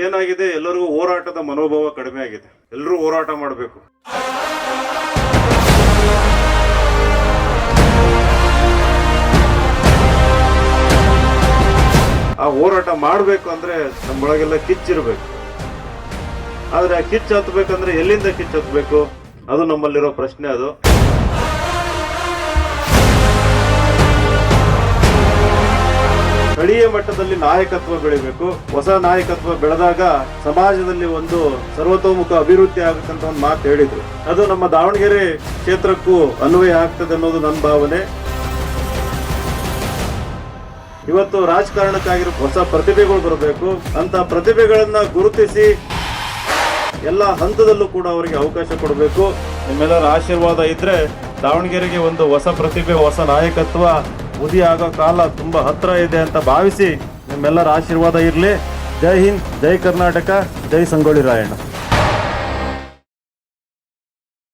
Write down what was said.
ಇವತ್ತೇನಾಗಿದೆ ಎಲ್ಲರಿಗೂ ಹೋರಾಟದ ಮನೋಭಾವ ಕಡಿಮೆ ಆಗಿದೆ. ಎಲ್ಲರೂ ಹೋರಾಟ ಮಾಡಬೇಕು. ಆ ಹೋರಾಟ ಮಾಡಬೇಕು ಅಂದ್ರೆ ನಮ್ಮೊಳಗೆಲ್ಲ ಕಿಚ್ಚಿರಬೇಕು. ಆದರೆ ಆ ಕಿಚ್ಚು ಹತ್ಬೇಕಂದ್ರೆ ಎಲ್ಲಿಂದ ಕಿಚ್ಚು ಹತ್ಬೇಕು? ಅದು ನಮ್ಮಲ್ಲಿರೋ ಪ್ರಶ್ನೆ ಅದು. ಸ್ಥಳೀಯ ಮಟ್ಟದಲ್ಲಿ ನಾಯಕತ್ವ ಬೆಳಿಬೇಕು. ಹೊಸ ನಾಯಕತ್ವ ಬೆಳೆದಾಗ ಸಮಾಜದಲ್ಲಿ ಒಂದು ಸರ್ವತೋಮುಖ ಅಭಿವೃದ್ಧಿ ಆಗುತ್ತಂತ ಒಂದು ಮಾತು ಹೇಳಿದ್ರು. ಅದು ನಮ್ಮ ದಾವಣಗೆರೆ ಕ್ಷೇತ್ರಕ್ಕೂ ಅನ್ವಯ ಆಗ್ತದೆ ಅನ್ನೋದು ನನ್ನ ಭಾವನೆ. ಇವತ್ತು ರಾಜಕಾರಣಕ್ಕಾಗಿರೋ ಹೊಸ ಪ್ರತಿಭೆಗಳು ಬರಬೇಕು. ಅಂತ ಪ್ರತಿಭೆಗಳನ್ನ ಗುರುತಿಸಿ ಎಲ್ಲ ಹಂತದಲ್ಲೂ ಕೂಡ ಅವರಿಗೆ ಅವಕಾಶ ಕೊಡಬೇಕು. ನಿಮ್ಮೆಲ್ಲರ ಆಶೀರ್ವಾದ ಇದ್ರೆ ದಾವಣಗೆರೆಗೆ ಒಂದು ಹೊಸ ಪ್ರತಿಭೆ, ಹೊಸ ನಾಯಕತ್ವ ಉದಿ ಆಗೋ ಕಾಲ ತುಂಬ ಹತ್ತಿರ ಇದೆ ಅಂತ ಭಾವಿಸಿ ನಿಮ್ಮೆಲ್ಲರ ಆಶೀರ್ವಾದ ಇರಲಿ. ಜೈ ಹಿಂದ್, ಜೈ ಕರ್ನಾಟಕ, ಜೈ ಸಂಗೊಳ್ಳಿ ರಾಯಣ್ಣ.